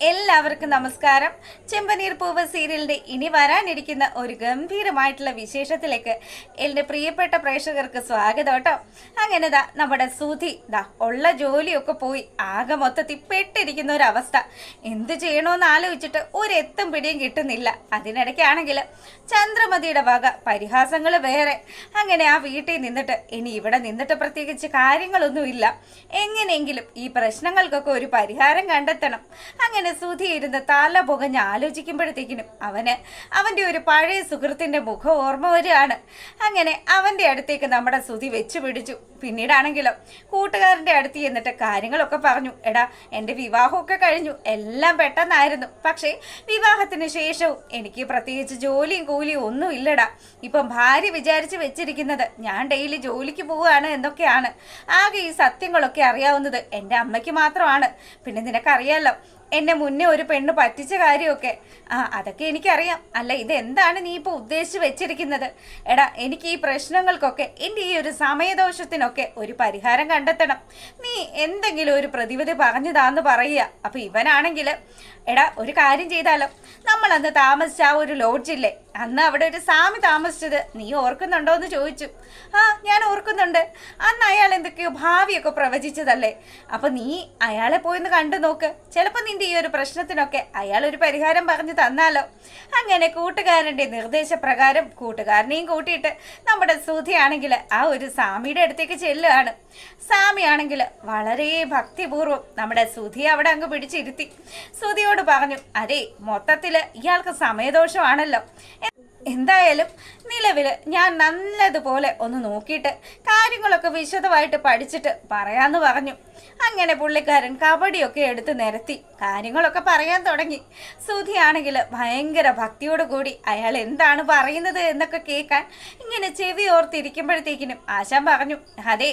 എല്ലാവർക്കും നമസ്കാരം. ചെമ്പനീർ പൂവ് സീരിയലിന്റെ ഇനി വരാനിരിക്കുന്ന ഒരു ഗംഭീരമായിട്ടുള്ള വിശേഷത്തിലേക്ക് എന്റെ പ്രിയപ്പെട്ട പ്രേക്ഷകർക്ക് സ്വാഗതം കേട്ടോ. അങ്ങനെ ദാ നമ്മുടെ സുധി ദാ ഉള്ള ജോലിയൊക്കെ പോയി ആകെ മൊത്തത്തിൽ പെട്ടിരിക്കുന്ന ഒരു അവസ്ഥ. എന്ത് ചെയ്യണമെന്ന് ആലോചിച്ചിട്ട് ഒരെത്തും പിടിയും കിട്ടുന്നില്ല. അതിനിടയ്ക്കാണെങ്കിൽ ചന്ദ്രമതിയുടെ വക പരിഹാസങ്ങൾ വേറെ. അങ്ങനെ ആ വീട്ടിൽ നിന്നിട്ട് ഇനി ഇവിടെ നിന്നിട്ട് പ്രത്യേകിച്ച് കാര്യങ്ങളൊന്നുമില്ല. എങ്ങനെയെങ്കിലും ഈ പ്രശ്നങ്ങൾക്കൊക്കെ ഒരു പരിഹാരം കണ്ടെത്തണം. അങ്ങനെ സുധി ഇരുന്ന് തല പുകഞ്ഞ് ആലോചിക്കുമ്പോഴത്തേക്കിനും അവന് അവന്റെ ഒരു പഴയ സുഹൃത്തിന്റെ മുഖം ഓർമ്മ വരികയാണ്. അങ്ങനെ അവന്റെ അടുത്തേക്ക് നമ്മുടെ സുധി വെച്ചു പിടിച്ചു. പിന്നീടാണെങ്കിലോ കൂട്ടുകാരന്റെ അടുത്ത് ചെന്നിട്ട് കാര്യങ്ങളൊക്കെ പറഞ്ഞു. എടാ എന്റെ വിവാഹമൊക്കെ കഴിഞ്ഞു. എല്ലാം പെട്ടെന്നായിരുന്നു. പക്ഷേ വിവാഹത്തിന് ശേഷവും എനിക്ക് പ്രത്യേകിച്ച് ജോലിയും കൂലിയും ഒന്നും ഇല്ലടാ. ഇപ്പം ഭാര്യ വിചാരിച്ച് വെച്ചിരിക്കുന്നത് ഞാൻ ഡെയിലി ജോലിക്ക് പോവുകയാണ് എന്നൊക്കെയാണ്. ആകെ ഈ സത്യങ്ങളൊക്കെ അറിയാവുന്നത് എന്റെ അമ്മയ്ക്ക് മാത്രമാണ്. പിന്നെ നിനക്കറിയാലോ എന്നെ മുന്നേ ഒരു പെണ്ണ് പറ്റിച്ച കാര്യമൊക്കെ. ആ അതൊക്കെ എനിക്കറിയാം. അല്ല ഇത് എന്താണ് നീ ഇപ്പോൾ ഉദ്ദേശിച്ച് വെച്ചിരിക്കുന്നത്? എടാ എനിക്ക് ഈ പ്രശ്നങ്ങൾക്കൊക്കെ എന്റെ ഈ ഒരു സമയദോഷത്തിനൊക്കെ ഒരു പരിഹാരം കണ്ടെത്തണം. നീ എന്തെങ്കിലും ഒരു പ്രതിവിധി പറഞ്ഞതാന്ന് പറയുക. അപ്പോൾ ഇവനാണെങ്കിൽ എടാ ഒരു കാര്യം ചെയ്താലോ? നമ്മൾ അന്ന് താമസിച്ച ആ ഒരു ലോഡ്ജില്ലേ? അന്ന് അവിടെ ഒരു സാമി താമസിച്ചത്. നീ ഓർക്കുന്നുണ്ടോ എന്ന് ചോദിച്ചു. ആ ഞാൻ ഓർക്കുന്നുണ്ട്. അന്ന് അയാൾ എന്തൊക്കെയോ ഭാവിയൊക്കെ പ്രവചിച്ചതല്ലേ. അപ്പൊ നീ അയാളെ പോയിന്ന് കണ്ടു നോക്ക്. ചിലപ്പോൾ നിന്റെ ഈ ഒരു പ്രശ്നത്തിനൊക്കെ അയാൾ ഒരു പരിഹാരം പറഞ്ഞു തന്നാലോ. അങ്ങനെ കൂട്ടുകാരന്റെ നിർദ്ദേശപ്രകാരം കൂട്ടുകാരനെയും കൂട്ടിയിട്ട് നമ്മുടെ സുധിയാണെങ്കിൽ ആ ഒരു സ്വാമിയുടെ അടുത്തേക്ക് ചെല്ലുകയാണ്. സ്വാമിയാണെങ്കിൽ വളരെ ഭക്തിപൂർവം നമ്മുടെ സുധി അവിടെ അങ്ങ് പിടിച്ചിരുത്തി. സുധിയോട് പറഞ്ഞു അരേ മൊത്തത്തിൽ ഇയാൾക്ക് സമയദോഷമാണല്ലോ. എന്തായാലും നിലവിൽ ഞാൻ നല്ലതുപോലെ ഒന്ന് നോക്കിയിട്ട് കാര്യങ്ങളൊക്കെ വിശദമായിട്ട് പഠിച്ചിട്ട് പറയാമെന്ന് പറഞ്ഞു. അങ്ങനെ പുള്ളിക്കാരൻ കബഡിയൊക്കെ എടുത്ത് നിരത്തി കാര്യങ്ങളൊക്കെ പറയാൻ തുടങ്ങി. സുധിയാണെങ്കിൽ ഭയങ്കര ഭക്തിയോടുകൂടി അയാൾ എന്താണ് പറയുന്നത് എന്നൊക്കെ കേൾക്കാൻ ഇങ്ങനെ ചെവി ഓർത്തിരിക്കുമ്പോഴത്തേക്കിനും ആശാൻ പറഞ്ഞു അതെ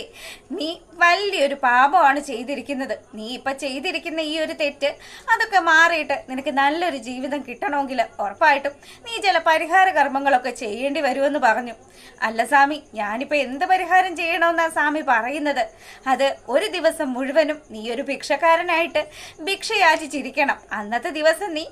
നീ വലിയൊരു പാപമാണ് ചെയ്തിരിക്കുന്നത്. നീ ഇപ്പൊ ചെയ്തിരിക്കുന്ന ഈ ഒരു തെറ്റ് അതൊക്കെ മാറിയിട്ട് നിനക്ക് നല്ലൊരു ജീവിതം കിട്ടണമെങ്കിൽ ഉറപ്പായിട്ടും നീ ചില പരിഹാര കർമ്മങ്ങളൊക്കെ ചെയ്യേണ്ടി വരുമെന്ന് പറഞ്ഞു. അല്ല സ്വാമി ഞാനിപ്പോൾ എന്ത് പരിഹാരം ചെയ്യണമെന്നാ സ്വാമി പറയുന്നത്? അത് ഒരു ദിവസം മുഴുവനും നീ ഒരു ഭിക്ഷക്കാരനായിട്ട് ഭിക്ഷയാചിച്ചിരിക്കണം അന്നത്തെ ദിവസം നീ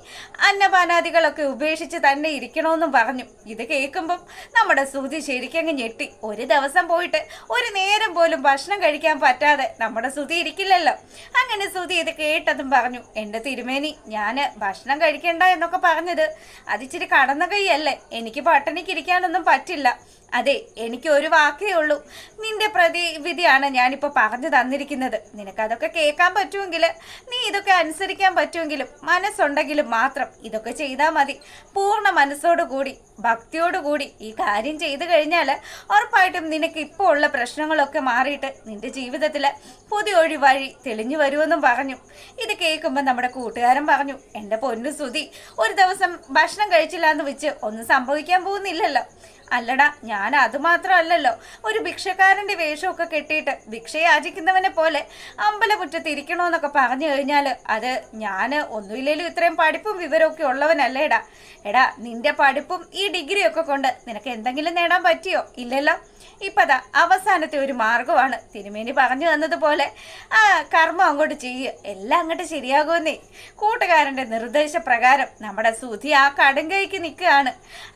അന്നപാനാദികളൊക്കെ ഉപേക്ഷിച്ച് തന്നെ ഇരിക്കണമെന്നും പറഞ്ഞു. ഇത് കേൾക്കുമ്പം നമ്മുടെ സുതി ശരിക്കങ്ങ് ഞെട്ടി. ഒരു ദിവസം പോയിട്ട് ഒരു നേരം പോലും ഭക്ഷണം കഴിക്കാൻ പറ്റാതെ നമ്മുടെ സുതി ഇരിക്കില്ലല്ലോ. അങ്ങനെ സുതി ഇത് കേട്ടതും പറഞ്ഞു. എന്റെ തിരുമേനി ഞാൻ ഭക്ഷണം കഴിക്കണ്ട എന്നൊക്കെ പറഞ്ഞത് അതിച്ചിരി കടന്ന കൈയല്ലേ? എനിക്ക് പട്ടിണിക്ക് ഇരിക്കാനൊന്നും പറ്റില്ല. അതെ എനിക്ക് ഒരു വാക്കേ ഉള്ളൂ. നിന്റെ പ്രതിവിധിയാണ് ഞാനിപ്പോൾ പറഞ്ഞു തന്നിരിക്കുന്നത്. നിനക്കതൊക്കെ കേൾക്കാൻ പറ്റുമെങ്കിൽ നീ ഇതൊക്കെ അനുസരിക്കാൻ പറ്റുമെങ്കിലും മനസ്സുണ്ടെങ്കിലും മാത്രം ഇതൊക്കെ ചെയ്താൽ മതി. പൂർണ മനസ്സോടുകൂടി ഭക്തിയോടുകൂടി ഈ കാര്യം ചെയ്തു കഴിഞ്ഞാൽ ഉറപ്പായിട്ടും നിനക്ക് ഇപ്പോൾ ഉള്ള പ്രശ്നങ്ങളൊക്കെ മാറിയിട്ട് നിന്റെ ജീവിതത്തിൽ പുതിയൊഴി വഴി തെളിഞ്ഞു വരുമെന്നും പറഞ്ഞു. ഇത് കേൾക്കുമ്പോൾ നമ്മുടെ കൂട്ടുകാരൻ പറഞ്ഞു എന്റെ പൊന്നു സുതി ഒരു ദിവസം ഭക്ഷണം കഴിച്ചില്ല എന്ന് വെച്ച് ഒന്നും സംഭവിക്കാൻ പോകുന്നില്ലല്ലോ. അല്ലടാ ഞാൻ അത് മാത്രമല്ലല്ലോ. ഒരു ഭിക്ഷക്കാരന്റെ വേഷമൊക്കെ കെട്ടിയിട്ട് ഭിക്ഷ യാചിക്കുന്നവനെ പോലെ അമ്പലമുറ്റത്ത് ഇരിക്കണമെന്നൊക്കെ പറഞ്ഞു കഴിഞ്ഞാൽ അത് ഞാൻ ഒന്നുമില്ലേലും ഇത്രയും പഠിപ്പും വിവരമൊക്കെ ഉള്ളവനല്ലേടാ. എടാ നിന്റെ പഠിപ്പും ഈ ഡിഗ്രിയൊക്കെ കൊണ്ട് നിനക്ക് എന്തെങ്കിലും നേടാൻ പറ്റിയോ? ഇല്ലല്ലോ. ഇപ്പതാ അവസാനത്തെ ഒരു മാർഗമാണ്. തിരുമേനി പറഞ്ഞു തന്നതുപോലെ. ആ കർമ്മം അങ്ങോട്ട് ചെയ്യുക എല്ലാം അങ്ങോട്ട് ശരിയാകുമെന്നേ. കൂട്ടുകാരന്റെ നിർദ്ദേശപ്രകാരം നമ്മുടെ സുധി ആ കടുങ്കൈക്ക് നിൽക്കുകയാണ്.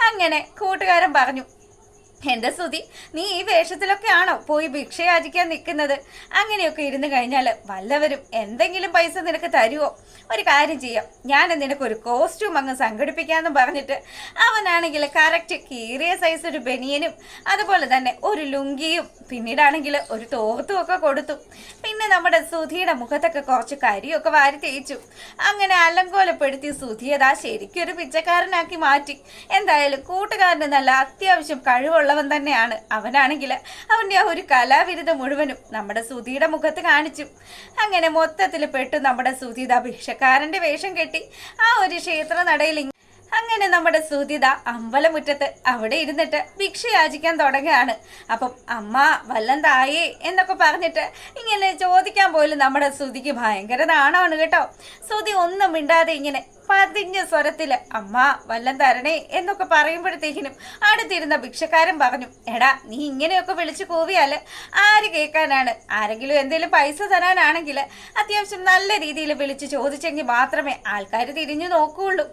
അങ്ങനെ കൂട്ടുകാരൻ പറഞ്ഞു എന്റെ സുതി നീ ഈ വേഷത്തിലൊക്കെയാണോ പോയി ഭിക്ഷ യാചിക്കാൻ നിൽക്കുന്നത്? അങ്ങനെയൊക്കെ ഇരുന്ന് കഴിഞ്ഞാൽ വല്ലവരും എന്തെങ്കിലും പൈസ നിനക്ക് തരുമോ ഒരു കാര്യം ചെയ്യാം. ഞാൻ നിനക്കൊരു കോസ്റ്റ്യൂം അങ്ങ് സംഘടിപ്പിക്കാമെന്ന് പറഞ്ഞിട്ട് അവനാണെങ്കിൽ കറക്റ്റ് കീറിയ സൈസ് ഒരു ബനിയനും അതുപോലെ തന്നെ ഒരു ലുങ്കിയും പിന്നീടാണെങ്കിൽ ഒരു തോർത്തും ഒക്കെ കൊടുത്തു. പിന്നെ നമ്മുടെ സുധിയുടെ മുഖത്തൊക്കെ കുറച്ച് കരിയൊക്കെ വാരി തേച്ചു. അങ്ങനെ അലങ്കോലപ്പെടുത്തി സുധിയതാ ശരിക്കും ഒരു പിച്ചക്കാരനാക്കി മാറ്റി. എന്തായാലും കൂട്ടുകാരന് നല്ല അത്യാവശ്യം കഴിവുള്ളവൻ തന്നെയാണ്. അവനാണെങ്കിൽ അവന്റെ ആ ഒരു കലാവിരുദ്ധ മുഴുവനും നമ്മുടെ സുധിയുടെ മുഖത്ത് കാണിച്ചു. അങ്ങനെ മൊത്തത്തിൽ പെട്ടു നമ്മുടെ സുധിത ഭിക്ഷക്കാരന്റെ വേഷം കെട്ടി ആ ഒരു ക്ഷേത്ര നടയിൽ അങ്ങനെ നമ്മുടെ സുധിത അമ്പലമുറ്റത്ത് അവിടെ ഇരുന്നിട്ട് ഭിക്ഷ യാചിക്കാൻ തുടങ്ങുകയാണ്. അപ്പം അമ്മ വല്ലം തായേ എന്നൊക്കെ പറഞ്ഞിട്ട് ഇങ്ങനെ ചോദിക്കാൻ പോലും നമ്മുടെ സുധിക്ക് ഭയങ്കര നാണമാണ് കേട്ടോ. സുധി ഒന്നും മിണ്ടാതെ ഇങ്ങനെ പതിഞ്ഞ സ്വരത്തിൽ അമ്മ വല്ലം തരണേ എന്നൊക്കെ പറയുമ്പോഴത്തേക്കിനും അടുത്തിരുന്ന ഭിക്ഷക്കാരൻ പറഞ്ഞു എടാ നീ ഇങ്ങനെയൊക്കെ വിളിച്ചു കൂവിയാൽ ആര് കേൾക്കാനാണ് ആരെങ്കിലും എന്തെങ്കിലും പൈസ തരാനാണെങ്കിൽ അത്യാവശ്യം നല്ല രീതിയിൽ വിളിച്ച് ചോദിച്ചെങ്കിൽ മാത്രമേ ആൾക്കാർ തിരിഞ്ഞു നോക്കുകയുള്ളൂ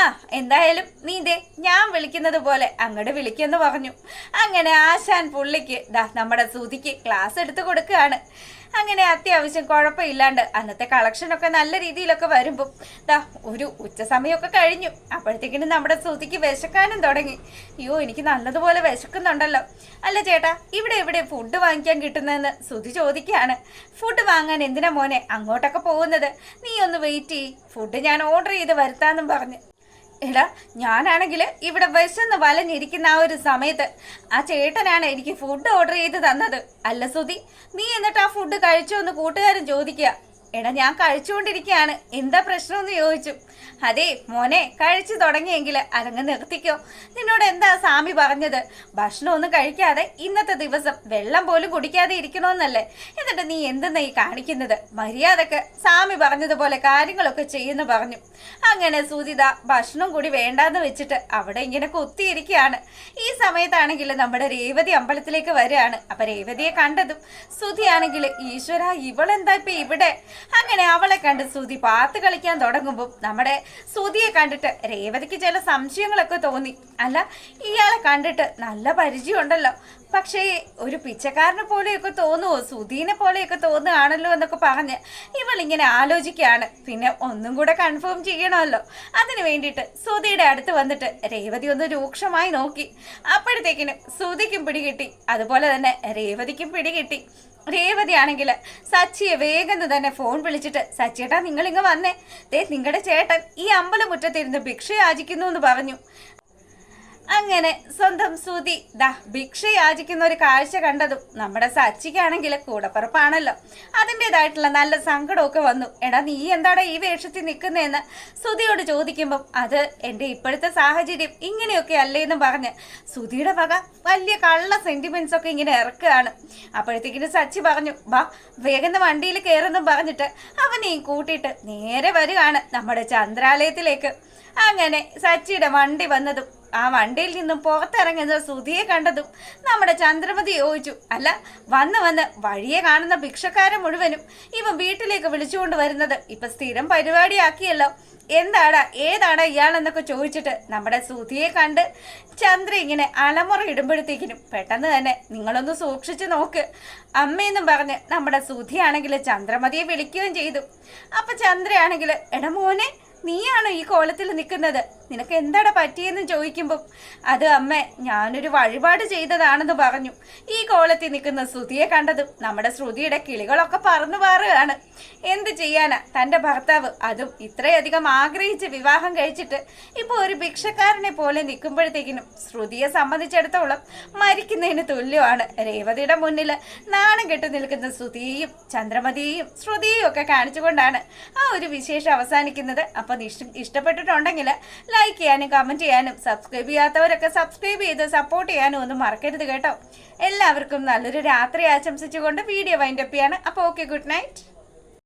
ആ എന്തായാലും നീ ദേ ഞാൻ വിളിക്കുന്നത് പോലെ അങ്ങോട്ട് വിളിക്കെന്ന് പറഞ്ഞു. അങ്ങനെ ആശാൻ പുള്ളിക്ക് ദാ നമ്മുടെ സുതിക്ക് ക്ലാസ് എടുത്ത് കൊടുക്കുകയാണ്. അങ്ങനെ അത്യാവശ്യം കുഴപ്പമില്ലാണ്ട് അന്നത്തെ കളക്ഷനൊക്കെ നല്ല രീതിയിലൊക്കെ വരുമ്പോൾ ദാ ഒരു ഉച്ച സമയമൊക്കെ കഴിഞ്ഞു. അപ്പോഴത്തേക്കിനും നമ്മുടെ സുതിക്ക് വിശക്കാനും തുടങ്ങി. അയ്യോ എനിക്ക് നല്ലതുപോലെ വിശക്കുന്നുണ്ടല്ലോ. അല്ല ചേട്ടാ ഇവിടെ ഇവിടെ ഫുഡ് വാങ്ങിക്കാൻ കിട്ടുന്നതെന്ന് സുതി ചോദിക്കുകയാണ്. ഫുഡ് വാങ്ങാൻ എന്തിനാ മോനെ അങ്ങോട്ടൊക്കെ പോകുന്നത്? നീ ഒന്ന് വെയിറ്റ് ചെയ്യ്. ഫുഡ് ഞാൻ ഓർഡർ ചെയ്ത് വരുത്താന്നും പറഞ്ഞു. എടാ ഞാനാണെങ്കിൽ ഇവിടെ വിശന്ന് വലഞ്ഞിരിക്കുന്ന ആ ഒരു സമയത്ത് ആ ചേട്ടനാണ് എനിക്ക് ഫുഡ് ഓർഡർ ചെയ്ത് തന്നത്. അല്ല സുധി നീ എന്നിട്ട് ആ ഫുഡ് കഴിച്ചോ എന്ന് കൂട്ടുകാരൻ ചോദിക്കുക. എടാ ഞാൻ കഴിച്ചുകൊണ്ടിരിക്കുകയാണ് എന്താ പ്രശ്നമെന്ന് ചോദിച്ചു. അതെ മോനെ കഴിച്ചു തുടങ്ങിയെങ്കിൽ അതങ്ങ് നിർത്തിക്കോ. നിന്നോട് എന്താ സ്വാമി പറഞ്ഞത്? ഭക്ഷണമൊന്നും കഴിക്കാതെ ഇന്നത്തെ ദിവസം വെള്ളം പോലും കുടിക്കാതെ ഇരിക്കണമെന്നല്ലേ എന്നിട്ട് നീ എന്തെന്നാ ഈ കാണിക്കുന്നത്? മര്യാദയ്ക്ക് സ്വാമി പറഞ്ഞതുപോലെ കാര്യങ്ങളൊക്കെ ചെയ്യുന്നു പറഞ്ഞു. അങ്ങനെ സുധിത ഭക്ഷണം കൂടി വേണ്ടാന്ന് വെച്ചിട്ട് അവിടെ ഇങ്ങനെ കൊത്തിയിരിക്കുകയാണ് ഈ സമയത്താണെങ്കിൽ നമ്മുടെ രേവതി അമ്പലത്തിലേക്ക് വരികയാണ്. അപ്പൊ രേവതിയെ കണ്ടതും സുധിയാണെങ്കിൽ ഈശ്വര ഇവളെന്താ ഇപ്പൊ ഇവിടെ? അങ്ങനെ അവളെ കണ്ട് ശ്രുതി പാത്ത് കളിക്കാൻ തുടങ്ങുമ്പോൾ നമ്മുടെ ശ്രുതിയെ കണ്ടിട്ട് രേവതിക്ക് ചില സംശയങ്ങളൊക്കെ തോന്നി. അല്ല ഇയാളെ കണ്ടിട്ട് നല്ല പരിചയമുണ്ടല്ലോ. പക്ഷേ ഒരു പിച്ചക്കാരനെ പോലെയൊക്കെ തോന്നുവോ? സുധീനെ പോലെയൊക്കെ തോന്നുകയാണല്ലോ എന്നൊക്കെ പറഞ്ഞ് ഇവളിങ്ങനെ ആലോചിക്കുകയാണ്. പിന്നെ ഒന്നും കൂടെ കൺഫേം ചെയ്യണമല്ലോ. അതിന് വേണ്ടിയിട്ട് സുധിയുടെ അടുത്ത് വന്നിട്ട് രേവതി ഒന്ന് രൂക്ഷമായി നോക്കി. അപ്പോഴത്തേക്കിനും സുധിക്കും പിടികിട്ടി. അതുപോലെ തന്നെ രേവതിക്കും പിടികിട്ടി. രേവതി ആണെങ്കിൽ സച്ചിയെ വേഗം തന്നെ ഫോൺ വിളിച്ചിട്ട് സച്ചിയേട്ടാ നിങ്ങൾ ഇങ്ങ് വന്നേ. ദേ നിങ്ങളുടെ ചേട്ടൻ ഈ അമ്പലമുറ്റത്തിരുന്ന് ഭിക്ഷ യാചിക്കുന്നു എന്ന് പറഞ്ഞു. അങ്ങനെ സ്വന്തം സുതി ദാ ഭിക്ഷ യാചിക്കുന്ന ഒരു കാഴ്ച കണ്ടതും നമ്മുടെ സച്ചിക്കാണെങ്കിൽ കൂടപ്പുറപ്പാണല്ലോ. അതിന്റെതായിട്ടുള്ള നല്ല സങ്കടമൊക്കെ വന്നു. എടാ നീ എന്താടാ ഈ വേഷത്തിൽ നിൽക്കുന്നതെന്ന് സുതിയോട് ചോദിക്കുമ്പം അത് എന്റെ ഇപ്പോഴത്തെ സാഹചര്യം ഇങ്ങനെയൊക്കെ അല്ലേന്ന് പറഞ്ഞ് സുതിയുടെ വക വലിയ കള്ള സെന്റിമെന്റ്സ് ഒക്കെ ഇങ്ങനെ ഇറക്കുകയാണ്. അപ്പോഴത്തേക്കിന് സച്ചി പറഞ്ഞു വാ വേഗം വണ്ടിയിൽ കയറുന്നു പറഞ്ഞിട്ട് അവനെയും കൂട്ടിയിട്ട് നേരെ വരികയാണ് നമ്മുടെ ചന്ദ്രാലയത്തിലേക്ക്. അങ്ങനെ സച്ചിയുടെ വണ്ടി വന്നതും ആ വണ്ടിയിൽ നിന്നും പുറത്തിറങ്ങുന്ന സുധിയെ കണ്ടതും നമ്മുടെ ചന്ദ്രമതി ചോദിച്ചു അല്ല വന്ന് വന്ന് വഴിയെ കാണുന്ന ഭിക്ഷക്കാരൻ മുഴുവനും ഇവ വീട്ടിലേക്ക് വിളിച്ചുകൊണ്ട് വരുന്നത് ഇപ്പൊ സ്ഥിരം പരിപാടിയാക്കിയല്ലോ. എന്താടാ ഏതാടാ ഇയാളെന്നൊക്കെ ചോദിച്ചിട്ട് നമ്മുടെ സുധിയെ കണ്ട് ചന്ദ്ര ഇങ്ങനെ അലമുറ ഇടുമ്പോഴത്തേക്കിനും പെട്ടെന്ന് തന്നെ നിങ്ങളൊന്ന് സൂക്ഷിച്ചു നോക്ക്. അമ്മയെന്നും പറഞ്ഞ് നമ്മുടെ സുധിയാണെങ്കിൽ ചന്ദ്രമതിയെ വിളിക്കുകയും ചെയ്തു. അപ്പൊ ചന്ദ്രയാണെങ്കിൽ എടാ മോനെ നീയാണോ ഈ കോലത്തിൽ നിൽക്കുന്നത്? നിനക്ക് എന്താടാ പറ്റിയെന്ന് ചോദിക്കുമ്പോൾ അത് അമ്മ ഞാനൊരു വഴിപാട് ചെയ്തതാണെന്ന് പറഞ്ഞു. ഈ കോളത്തിൽ നിൽക്കുന്ന ശ്രുതിയെ കണ്ടതും നമ്മുടെ ശ്രുതിയുടെ കിളികളൊക്കെ പറന്നു പാറുകയാണ്. എന്ത് ചെയ്യാനാ? തന്റെ ഭർത്താവ് അതും ഇത്രയധികം ആഗ്രഹിച്ച് വിവാഹം കഴിച്ചിട്ട് ഇപ്പോൾ ഒരു ഭിക്ഷക്കാരനെ പോലെ നിൽക്കുമ്പോഴത്തേക്കിനും ശ്രുതിയെ സംബന്ധിച്ചിടത്തോളം മരിക്കുന്നതിന് തുല്യമാണ്. രേവതിയുടെ മുന്നിൽ നാണം കെട്ട് നിൽക്കുന്ന ശ്രുതിയെയും ചന്ദ്രമതിയെയും ശ്രുതിയെയും ഒക്കെ കാണിച്ചുകൊണ്ടാണ് ആ ഒരു വിശേഷം അവസാനിക്കുന്നത്. അപ്പോൾ ഇഷ്ടപ്പെട്ടിട്ടുണ്ടെങ്കിൽ ലൈക്ക് ചെയ്യാനും കമന്റ് ചെയ്യാനും സബ്സ്ക്രൈബ് ചെയ്യാത്തവരൊക്കെ സബ്സ്ക്രൈബ് ചെയ്ത് സപ്പോർട്ട് ചെയ്യാനും ഒന്നും മറക്കരുത് കേട്ടോ. എല്ലാവർക്കും നല്ലൊരു രാത്രി ആശംസിച്ചുകൊണ്ട് വീഡിയോ വൈൻഡപ്പ് ചെയ്യാണ്. അപ്പോൾ ഓക്കെ ഗുഡ് നൈറ്റ്